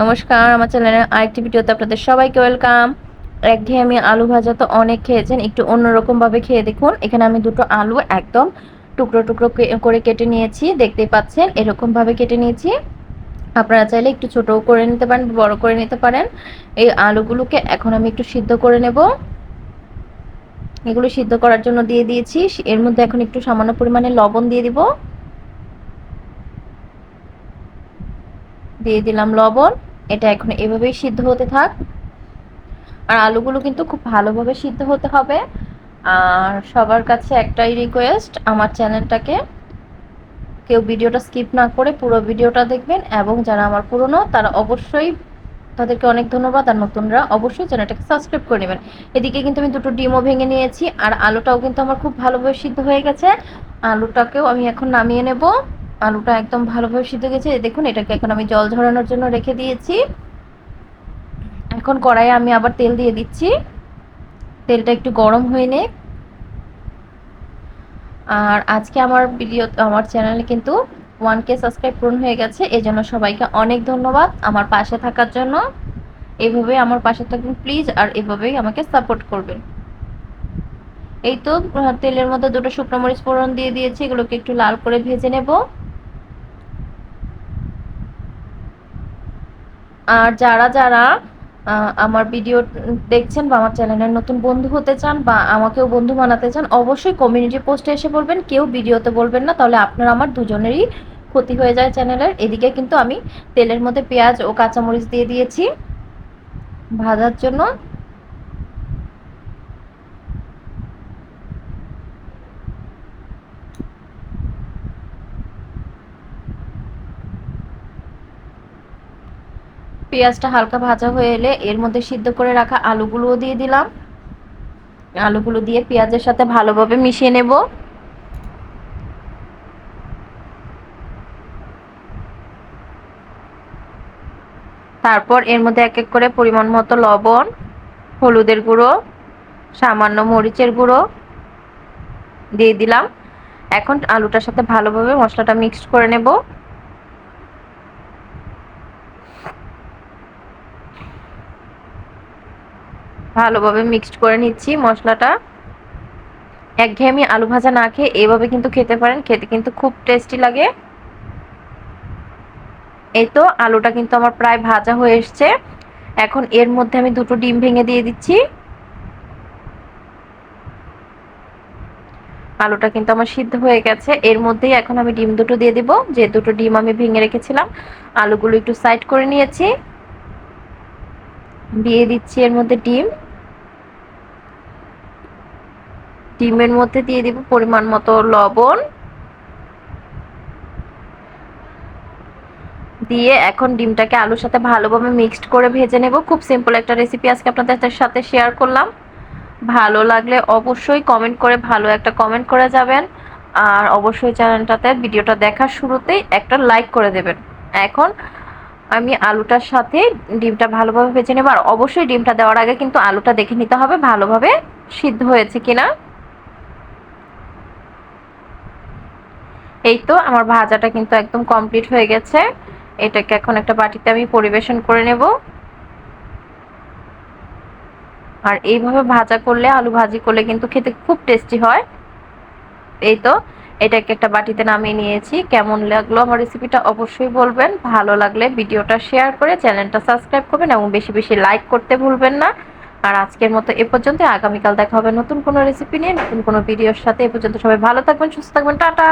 নমস্কার, আমার চ্যানেলের আরেকটি ভিডিওতে আপনাদের সবাইকে ওয়েলকাম। একঘেয়েমি আলু ভাজা তো অনেক খেয়েছেন, একটু অন্যরকম ভাবে খেয়ে দেখুন। এখানে আমি দুটো আলু একদম টুকরো টুকরো করে কেটে নিয়েছি, দেখতেই পাচ্ছেন এরকম ভাবে কেটে নিয়েছি। আপনারা চাইলে একটু ছোট করে নিতে পারেন, বড় করে নিতে পারেন। এই আলুগুলোকে এখন আমি একটু সিদ্ধ করে নেব। এগুলো সিদ্ধ করার জন্য দিয়ে দিয়েছি, এর মধ্যে এখন একটু সামান্য পরিমাণে লবণ দিয়ে দিব। দিয়ে দিলাম লবণ। এটা এখন এভাবেই সিদ্ধ হতে থাক। আর আলুগুলো কিন্তু খুব ভালোভাবে সিদ্ধ হতে হবে। আর সবার কাছে একটাই রিকোয়েস্ট আমার চ্যানেলটাকে কেউ ভিডিওটা স্কিপ না করে পুরো ভিডিওটা দেখবেন। এবং যারা আমার পুরনো, তারা অবশ্যই তাদেরকে অনেক ধন্যবাদ। আর নতুনরা অবশ্যই চ্যানেলটাকে সাবস্ক্রাইব করে নেবেন। এদিকে কিন্তু আমি দুটো ডিমও ভেঙে নিয়েছি। আর আলুটাও কিন্তু আমার খুব ভালোভাবে সিদ্ধ হয়ে গেছে। আলুটাকেও আমি এখন নামিয়ে নেব। আলুটা একদম ভালোভাবে সিদ্ধ গেছে। দেখুন, এটাকে এখন আমি জল ঝরানোর জন্য রেখে দিয়েছি। এখন কড়াইয়ে আমি আবার তেল দিয়ে দিচ্ছি। তেলটা একটু গরম হয়ে নে আর আজকে আমার ভিডিও, আমার চ্যানেলে কিন্তু ওয়ান কে সাবস্ক্রাইব পূরণ হয়ে গেছে। এই জন্য সবাইকে অনেক ধন্যবাদ আমার পাশে থাকার জন্য। এভাবে আমার পাশে থাকবেন, প্লিজ, আর এভাবেই আমাকে সাপোর্ট করবেন। এই তো, তেলের মধ্যে দুটো শুকনো মরিচ ফোড়ন দিয়ে দিয়েছি। এগুলোকে একটু লাল করে ভেজে নেব। আর যারা যারা আমার ভিডিও দেখছেন বা আমার চ্যানেলের নতুন বন্ধু হতে চান বা আমাকেও বন্ধু বানাতে চান, অবশ্যই কমিউনিটি পোস্টে এসে বলবেন, কেউ ভিডিওতে বলবেন না, তাহলে আপনার, আমার দুজনেরই ক্ষতি হয়ে যায় চ্যানেলের। এদিকে কিন্তু আমি তেলের মধ্যে পেঁয়াজ ও কাঁচামরিচ দিয়ে দিয়েছি। ভাজার জন্য পেঁয়াজটা হালকা ভাজা হয়ে এলে এর মধ্যে সিদ্ধ করে রাখা আলুগুলোও দিয়ে দিলাম। আলুগুলো দিয়ে পেঁয়াজের সাথে ভালোভাবে মিশিয়ে নেব। তারপর এর মধ্যে এক এক করে পরিমাণ মতো লবণ, হলুদের গুঁড়ো, সামান্য মরিচের গুঁড়ো দিয়ে দিলাম। এখন আলুটার সাথে ভালোভাবে মশলাটা মিক্সড করে নেব। ভালোভাবে মিক্সড করে নিচ্ছি মশলাটা। একঘেয়েমি আলু ভাজা না খেয়ে এভাবে কিন্তু খেতে পারেন, খেতে কিন্তু খুব টেস্টি লাগে। এই তো আলুটা কিন্তু আমার প্রায় ভাজা হয়ে এসছে। এখন এর মধ্যে আমি দুটো ডিম ভেঙে দিয়ে দিচ্ছি। আলুটা কিন্তু আমার সিদ্ধ হয়ে গেছে। এর মধ্যেই এখন আমি ডিম দুটো দিয়ে দিব। যে দুটো ডিম আমি ভেঙে রেখেছিলাম, আলুগুলো একটু সাইড করে নিয়েছি। দিয়ে দিচ্ছি এর মধ্যে ডিম। ডিমের মধ্যে দিয়ে দিব পরিমাণ মতো লবণ। দিয়ে এখন ডিমটাকে আলুর সাথে ভালোভাবে মিক্সড করে ভেজে নেব। খুব সিম্পল একটা রেসিপি আজকে আপনাদের সাথে শেয়ার করলাম। ভালো লাগলে অবশ্যই কমেন্ট করে ভালো একটা কমেন্ট করে যাবেন। আর অবশ্যই চ্যানেলটাতে ভিডিওটা দেখার শুরুতেই একটা লাইক করে দেবেন। এখন আমি আলুটার সাথে ডিমটা ভালোভাবে ভেজে নেব। আর অবশ্যই ডিমটা দেওয়ার আগে কিন্তু আলুটা দেখে নিতে হবে ভালোভাবে সিদ্ধ হয়েছে কিনা। এই তো, আমার ভাজাটা কিন্তু একদম কমপ্লিট হয়ে গেছে। এটাকে এখন একটা বাটিতে আমি পরিবেশন করে নেব। আর এইভাবে ভাজা করলে, আলু ভাজি করলে কিন্তু খেতে খুব টেস্টি হয়। এই তো, এটাকে একটা বাটিতে নামিয়ে নিয়েছি। কেমন লাগল আমার রেসিপিটা অবশ্যই বলবেন। ভালো লাগলে ভিডিওটা শেয়ার করে চ্যানেলটা সাবস্ক্রাইব করবেন এবং বেশি বেশি লাইক করতে ভুলবেন না। আর আজকের মতো এ পর্যন্ত, আগামীকাল দেখা হবে নতুন কোনো রেসিপি নিয়ে, নতুন কোনো ভিডিওর সাথে। এ পর্যন্ত সবাই ভালো থাকবেন, সুস্থ থাকবেন, টাটা!